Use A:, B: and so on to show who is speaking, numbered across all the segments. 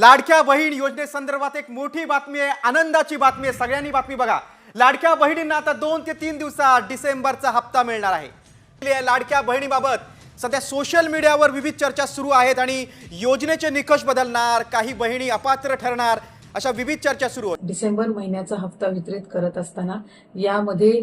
A: लाडक्या बहीण योजनेसंदर्भात एक मोठी बातमी आहे आनंदाची बातमी आहे. सगळ्यांनी बातमी बघा. लाडक्या बहिणींना आता दोन ते तीन दिवसात डिसेंबरचा हप्ता मिळणार आहे. लाडक्या बहिणीबाबत सध्या सोशल मीडियावर विविध चर्चा सुरू आहेत आणि योजनेचे निकष बदलणार काही बहिणी अपात्र ठरणार अशा विविध चर्चा सुरू आहेत.
B: डिसेंबर महिन्याचा हप्ता वितरित करत असताना यामध्ये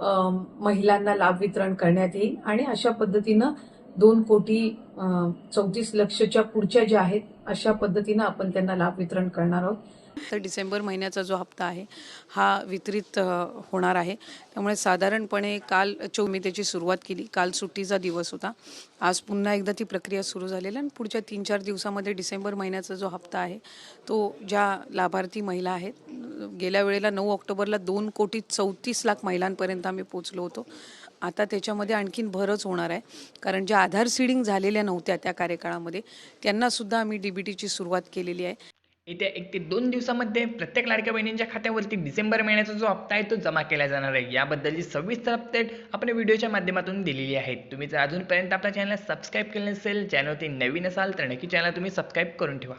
B: महिलांना लाभ वितरण करण्यात येईल. आणि अशा पद्धतीनं दोन कोटी चौतीस लक्षच्या पुढच्या ज्या आहेत अशा पद्धतीनं आपण त्यांना लाभ वितरण करणार आहोत.
C: तर डिसेंबर महिन्याचा जो हप्ता आहे हा वितरित होणार आहे. त्यामुळे साधारणपणे काल चौमितेची सुरुवात केली. काल सुट्टीचा दिवस होता. आज पुन्हा एकदा ती प्रक्रिया सुरू झालेली आहे. आणि पुढच्या तीन चार दिवसामध्ये डिसेंबर महिन्याचा जो हप्ता आहे तो ज्या लाभार्थी महिला आहेत गेल्या वेळेला नऊ ऑक्टोबरला दोन कोटी चौतीस लाख महिलांपर्यंत आम्ही पोचलो होतो. आता त्याच्यामध्ये आणखीन भरच होणार आहे. कारण ज्या आधार सीडिंग झालेल्या नव्हत्या त्या कार्यकाळामध्ये त्यांनासुद्धा आम्ही डी बी टीची सुरुवात केलेली आहे.
D: येत्या एक ते दोन दिवसामध्ये प्रत्येक लाडक्या बहिणींच्या खात्यावरती डिसेंबर महिन्याचा जो हप्ता आहे तो जमा केला जाणार आहे. याबद्दलची सविस्तर अपडेट आपण व्हिडिओच्या माध्यमातून दिलेली आहे. तुम्ही जर अजूनपर्यंत आपल्या चॅनलला सबस्क्राईब केलं नसेल चॅनलवरती नवीन असाल तर नक्की चॅनल तुम्ही सबस्क्राईब करून ठेवा.